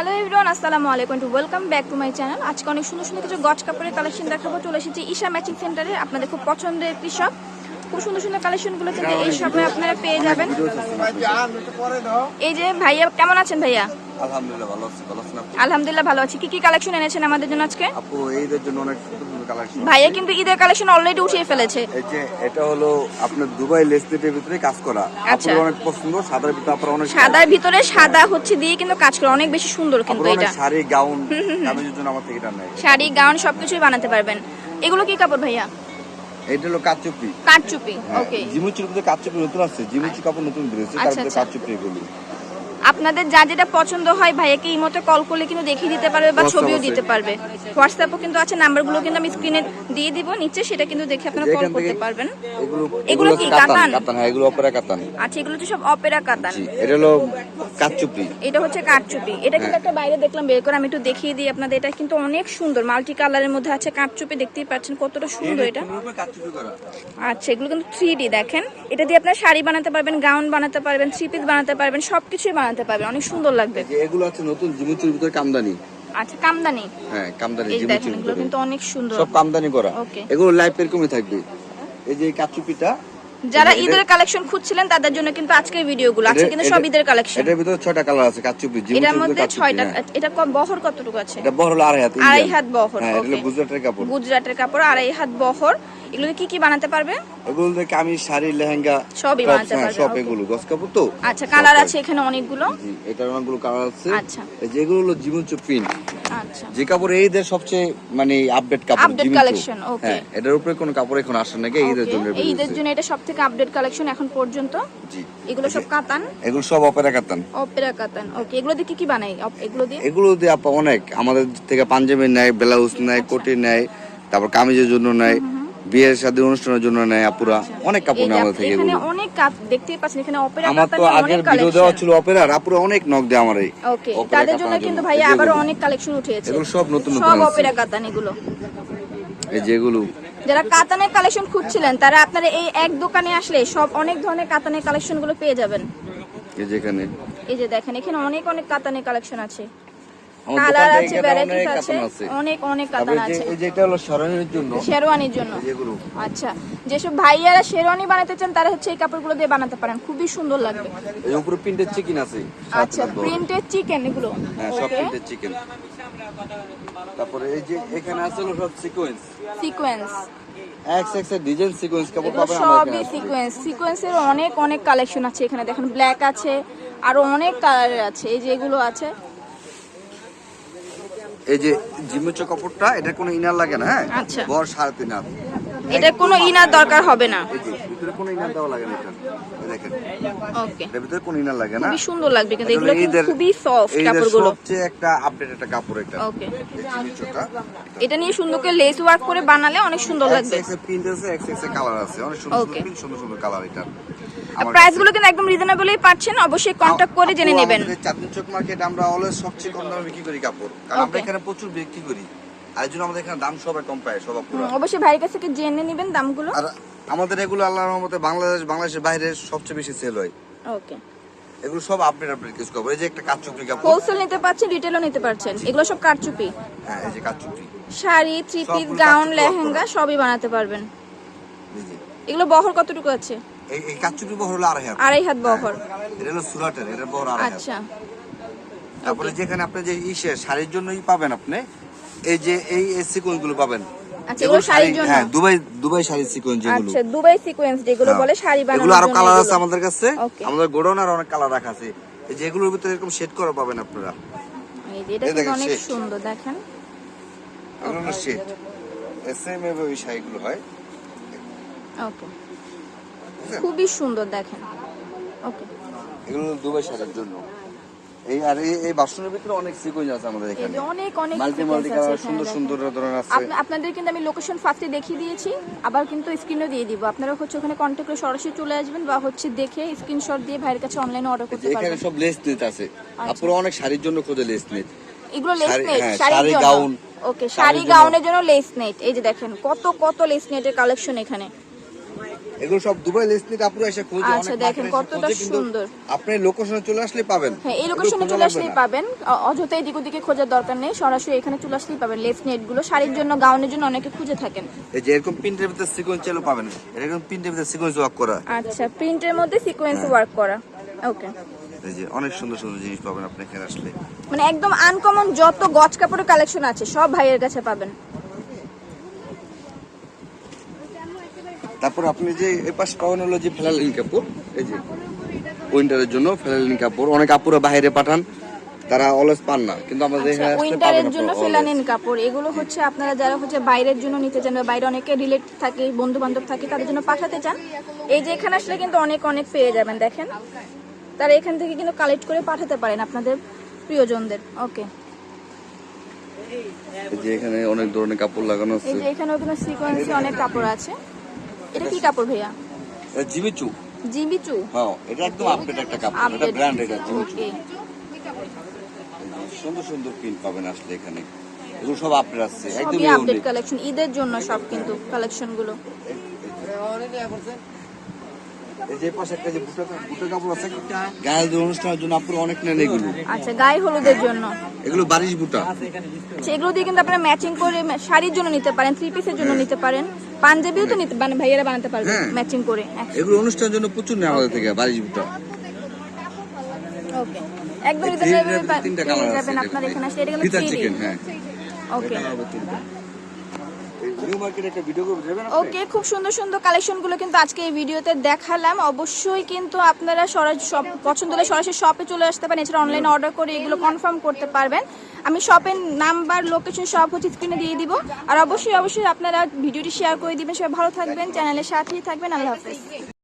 Hello everyone আসসালামু আলাইকুম to welcome back to my channel আজকে অনেক সুন্দর সুন্দর কিছু গজ কাপড়ের কালেকশন দেখাবো। চলে এসেছি ঈশা ম্যাচিং সেন্টারে আপনাদের খুব পছন্দের একটি শপ খুব সুন্দর সুন্দর কালেকশনগুলো কিন্তু এই শপে আপনারা পেয়ে যাবেন। এই যে ভাইয়া কেমন আছেন ভাইয়া? আলহামদুলিল্লাহ ভালো আছি ভালো আছেন আলহামদুলিল্লাহ ভালো আছি। কি কি কালেকশন এনেছেন আমাদের জন্য আজকে? আপু এইদের জন্য অনেক সুন্দর কালেকশন ভাইয়া কিন্তু ঈদের কালেকশন অলরেডি উঠিয়ে ফেলেছে। এই যে এটা হলো আপনার দুবাই ভিতরে কাজ করা। আচ্ছা। অনেক পছন্দ সাদার ভিতরে আপনার অনেক সাদার ভিতরে সাদা হচ্ছে দিয়ে কিন্তু কাজ করে অনেক বেশি সুন্দর কিন্তু এটা। শাড়ি গাউন কামিজের জন্য আমার থেকে এটা নাই শাড়ি গাউন সবকিছুই বানাতে পারবেন। এগুলো কি কাপড় ভাইয়া? এটা হলো কাচুপি। কাঠচুপি ওকে জিমুচির ভিতরে কাচুপি নতুন আছে জিমুচি কাপড় নতুন বেরিয়েছে তার আচ্ছা, ভিতরে আচ্ছা। কাচুপি এগুলো। আপনাদের যা যেটা পছন্দ হয় ভাইয়াকে এই মতো কল করলে কিন্তু দেখিয়ে দিতে পারবে বা ছবিও দিতে পারবে। হোয়াটসঅ্যাপও কিন্তু আছে নাম্বারগুলো কিন্তু আমি স্ক্রিনে দিয়ে দিব নিচে সেটা কিন্তু দেখে আপনারা কল করতে পারবেন। এগুলো কি, কাতান কাতান? হ্যাঁ এগুলো অপেরা কাতান। আচ্ছা এগুলো তো সব অপেরা কাতান। এটা হলো কাচুপি এটা হচ্ছে কাঠচুপি এটা কিন্তু হ্যাঁ। একটা বাইরে দেখলাম বের করে আমি একটু দেখিয়ে দিই আপনাদের। এটা কিন্তু অনেক সুন্দর মাল্টি কালারের মধ্যে আছে কাঠচুপি দেখতেই পাচ্ছেন কতটা সুন্দর এটা। আচ্ছা এগুলো কিন্তু থ্রি ডি দেখেন। এটা দিয়ে আপনার শাড়ি বানাতে পারবেন গাউন বানাতে পারবেন থ্রি পিস বানাতে পারবেন সবকিছুই বানাতে পারবেন অনেক সুন্দর লাগবে। যে এগুলো আছে নতুন জিমুচুর ভিতরে কামদানি। আচ্ছা কামদানি? হ্যাঁ কামদানি জিমুচির কিন্তু অনেক সুন্দর। সব কামদানি করা। ওকে এগুলো লাইফ এরকমই থাকবে। এই যে কাচুপিটা যারা ঈদের কালেকশন খুঁজছিলেন তাদের জন্য কিন্তু আজকের ভিডিওগুলো আছে কিন্তু সব ঈদের কালেকশন এটার ভিতরে ছয়টা কালার আছে কাচুপি জিমুচির এটার মধ্যে কাচুপি, ছয়টা হ্যাঁ। এটা ক- বহর কতটুকু আছে? এটা বড় হলো আড়াই হাত আড়াই হাত বহর, হ্যাঁ এটা গুজরাটের কাপড়। গুজরাটের কাপড় আড়াই হাত বহর। এগুলো কি কি বানাতে পারবে? এগুলো থেকে আমি শাড়ি লেহেঙ্গা সবই বানাতে হ্যাঁ, পারবে, সব এগুলো গস কাপড় তো? আচ্ছা কালার আছে এখানে অনেকগুলো। জি এটার অনেকগুলো কালার আছে। আচ্ছা। এই যেগুলো হলো জিমুচু প্রিন্ট যে কাপড় এই ঈদের সবচেয়ে মানে আপডেট কাপড় আপডেট কালেকশন ওকে. হ্যাঁ এটার উপরে কোনো কাপড় এখন আসে নাকি ঈদের জন্য এই ঈদের জন্য এটা সব থেকে আপডেট কালেকশন এখন পর্যন্ত? জি। এগুলো সব কাতান? এগুলো সব অপেরা কাতান। অপেরা কাতান ওকে এগুলো দিয়ে কি কি বানাই? এগুলো দিয়ে? এগুলো দিয়ে আপা অনেক। আমাদের থেকে পাঞ্জাবি নেয় ব্লাউজ নেয় আচ্ছা। কোটি নেয় তারপর কামিজের জন্য নেয়। বিয়ের সাথে অনুষ্ঠানের জন্য নেয় আপুরা। অনেক কাপড় নেয় আমাদের থেকে এখানে এগুলো। অনেক কাজ দেখতেই পাচ্ছেন এখানে অপেরা আমার তো আগের ভিডিও দেওয়া ছিল অপেরার আপুরা অনেক নক দেয় আমার ওকে তাদের জন্য কিন্তু জন্য। ভাইয়া আবারও অনেক কালেকশন উঠিয়েছে এগুলো সব নতুন নতুন সব অপেরা কাতান এগুলো। এই যেগুলো যারা কাতানের কালেকশন খুঁজছিলেন তারা আপনারা এই এক দোকানে আসলে সব অনেক ধরনের কাতানের কালেকশনগুলো পেয়ে যাবেন। এই যেখানে এই যে দেখেন এখানে অনেক অনেক কাতানের কালেকশন আছে। কালার আছে ভ্যারাইটিস অনেক আছে। আছে। অনেক অনেক কাতান আছে। এই যে এটা হলো শরণের জন্য। শেরওয়ানির জন্য। যেগুলো আচ্ছা। যেসব ভাইয়ারা শেরওয়ানি বানাতে চান তারা হচ্ছে এই কাপড়গুলো দিয়ে বানাতে পারেন। খুবই সুন্দর লাগবে। এই উপরে প্রিন্টের চিকেন আছে আচ্ছা প্রিন্টেড চিকেন এগুলো। হ্যাঁ সব ওকে প্রিন্টের চিকেন তারপরে এই যে এখানে আছে হলো সব সিকোয়েন্স সিকোয়েন্স এক্স এক্সের ডিজাইন সিকোয়েন্স কাপড় পাবেন সবই সিকোয়েন্স সিকোয়েন্সের অনেক অনেক কালেকশন আছে এখানে। দেখেন ব্ল্যাক আছে আরও অনেক কালারের আছে। এই যে এগুলো আছে। এই যে জিমেচো কাপড়টা এটা কোনো ইনার লাগে না হ্যাঁ? আচ্ছা। বড় সাড়ে তিন হাত এটা কোনো ইনার দরকার হবে না। ভিতরে কোনো ইনার দেওয়া লাগে না এটা। দেখেন। ওকে। এর ভিতরে কোনো ইনার লাগে না। সুন্দর লাগবে কিন্তু এগুলো খুবই সফট কাপড়গুলো। সবচেয়ে একটা আপডেট একটা কাপড় এটা। ওকে। এটা নিয়ে সুন্দর করে লেস ওয়ার্ক করে বানালে অনেক সুন্দর লাগবে। এক্স এক্স প্রিন্ট আছে এক্স এক্স কালার আছে। অনেক সুন্দর সুন্দর কালার এটা। আমার প্রাইসগুলো কিন্তু একদম রিজনেবলই পাচ্ছেন অবশ্যই কন্ট্যাক্ট করে জেনে নেবেন। চাঁদনি চক মার্কেট আমরা অলওয়েজ সবচেয়ে কম দামে বিক্রি করি কাপড়। কারণ আমরা এখানে প্রচুর বিক্রি করি। আর জন্য আমাদের এখানে দাম সবাই কম পায় সব আপুরা অবশ্যই ভাইয়ের কাছ থেকে জেনে নেবেন দামগুলো। আর আমাদের এগুলো আল্লাহর রহমতে বাংলাদেশ বাংলাদেশের বাইরে সবচেয়ে বেশি সেল হয়। ওকে এগুলো সব আপডেট আপডেট কিছু কাপড় এই যে একটা কাচুপি কাপড়। হোলসেল নিতে পারছেন রিটেলও নিতে পারছেন। এগুলো সব কারচুপি হ্যাঁ এই যে কাচুপি sari three piece gown lehenga সবই বানাতে পারবেন। এগুলো বহর কতটুকু আছে? এই এই কাচুপি বহর হলো আড়াই হাত। আড়াই হাত বহর। এটা হলো সুরাটের এটা বহর আড়াই হাত। আচ্ছা। তারপরে যেখানে আপনি যে ইসে শাড়ির জন্যই পাবেন আপনি এই যে এই সিকোয়েন্সগুলো পাবেন। আচ্ছা, এগুলো শাড়ির জন্য? হ্যাঁ দুবাই দুবাই শাড়ির সিকোয়েন্স যেগুলো। আচ্ছা দুবাই সিকোয়েন্স যেগুলো হ্যাঁ। বলে শাড়ি বানানোর এগুলো আরও কালার আছে আমাদের কাছে। আমাদের গোডাউন আর অনেক কালার রাখা আছে। এই যে ভিতরে এরকম শেড করা পাবেন আপনারা। এই যে এটা কিন্তু অনেক। সুন্দর দেখেন। এগুলো শেড সেম এভাবে শাড়িগুলো হয়। ওকে? খুবই সুন্দর দেখেন। ওকে এগুলো দুবাই শাড়ির জন্য। এই আর এই বাসনের ভিতরে অনেক সিকোয়েন্স আছে আমাদের এখানে। অনেক অনেক মাল্টি মাল্টি কালার সুন্দর সুন্দর ধরনের আছে। আপনাদের কিন্তু আমি লোকেশন ফার্স্টে দেখিয়ে দিয়েছি আবার কিন্তু স্ক্রিনও দিয়ে দিব। আপনারা হচ্ছে ওখানে কন্ট্যাক্ট করে সরাসরি চলে আসবেন বা হচ্ছে দেখে স্ক্রিনশট দিয়ে ভাইয়ের কাছে অনলাইনে অর্ডার করতে এখানে পারবেন সব লেস নেট আছে। আপনারা অনেক শাড়ির জন্য খোঁজে লেস নেট এগুলো লেস নেট হ্যাঁ, শাড়ি, গাউন। ওকে শাড়ির শাড়ি গাউনের জন্য লেস নেট এই যে দেখেন কত কত লেস নেটের কালেকশন এখানে। এগুলো সব দুবাই লেসনি কাপড় এসে খোঁজে আচ্ছা, দেখেন কতটা সুন্দর। আপনি লোকেশনে চলে আসলে পাবেন। হ্যাঁ এই লোকেশনে চলে আসলেই পাবেন। অ- অযথাই দিক ওদিকে খোঁজার দরকার নেই। সরাসরি এখানে চলে আসলেই পাবেন লেস নেটগুলো শাড়ির জন্য গাউনের জন্য অনেকে খুঁজে থাকেন। এই যে এরকম প্রিন্টের ভিতরে সিকোয়েন্স চালু পাবেন। এরকম প্রিন্টের ভিতরে সিকোয়েন্স ওয়ার্ক করা। আচ্ছা প্রিন্টের মধ্যে সিকোয়েন্স ওয়ার্ক করা। ওকে এই যে অনেক সুন্দর সুন্দর জিনিস পাবেন আপনি এখানে আসলে। মানে একদম আনকমন যত গজ কাপড়ের কালেকশন আছে সব ভাইয়ের কাছে পাবেন। তারপর আপনি যে এই পাশে পাবেন হলো যে ফেলালিন কাপড় এই যে উইন্টারের জন্য ফেলালিন কাপড় অনেক কাপড় বাইরে পাঠান তারা অলস পান না কিন্তু আমাদের এখানে উইন্টারের জন্য ফেলানিন কাপড় এগুলো হচ্ছে আপনারা যারা হচ্ছে বাইরের জন্য নিতে চান বা বাইরে অনেকে রিলেট থাকে বন্ধু বান্ধব থাকে তাদের জন্য পাঠাতে চান। এই যে এখানে আসলে কিন্তু অনেক অনেক পেয়ে যাবেন দেখেন। তারা এখান থেকে কিন্তু কালেক্ট করে পাঠাতে পারেন আপনাদের প্রিয়জনদের ওকে এই যে এখানে অনেক ধরনের কাপড় লাগানো আছে এই যে এখানেও কিন্তু সিকোয়েন্সে অনেক কাপড় আছে। এটা কি কাপড় ভাইয়া? জিমিচু। জিবিচু হ্যাঁ এটা একদম আপডেট একটা কাপড়। এটা ব্র্যান্ড এটা জিমিচু। সুন্দর সুন্দর প্রিন্ট পাবেন আসলে এখানে। এগুলো সব আপডেট আসছে একদম আপডেট কালেকশন ঈদের জন্য সব কিন্তু কালেকশনগুলো। এই যে পাশে একটা যে বুটা বুটা কাপড় আছে। গায়ে অনুষ্ঠানের জন্য আপনারা অনেক নেন এগুলো। আচ্ছা গায়ে হলুদের জন্য। এগুলো বারিশ বুটা। আচ্ছা, এগুলো দিয়ে কিন্তু আপনারা ম্যাচিং করে শাড়ির জন্য নিতে পারেন থ্রি পিসের জন্য নিতে পারেন। পাঞ্জাবিও তো নিতে মানে ভাইয়েরা বানাতে পারবে হ্যাঁ। ম্যাচিং করে। এগুলো অনুষ্ঠানের জন্য প্রচুর নেই আমাদের থেকে বারিশ বুটা। ওকে একদম রিজনেবল green এর তিনটা পেয়ে যাবেন আপনার এখানে আসলে এটা গেল চিকেন হ্যাঁ। ওকে নিউ মার্কেট একটা ভিডিও করে যাবেন ওকে খুব সুন্দর সুন্দর কালেকশনগুলো কিন্তু আজকে এই ভিডিওতে দেখালাম। অবশ্যই কিন্তু আপনারা সরাসরি সব পছন্দ হলে সরাসরি শপে চলে আসতে পারেন। এছাড়া অনলাইনে অর্ডার করে এগুলো কনফার্ম করতে পারবেন। আমি শপের নাম্বার লোকেশন সব হচ্ছে স্ক্রিনে দিয়ে দিব। আর অবশ্যই অবশ্যই আপনারা ভিডিওটি শেয়ার করে দিবেন। সবাই ভালো থাকবেন চ্যানেলের সাথেই থাকবেন। আল্লাহ হাফেজ।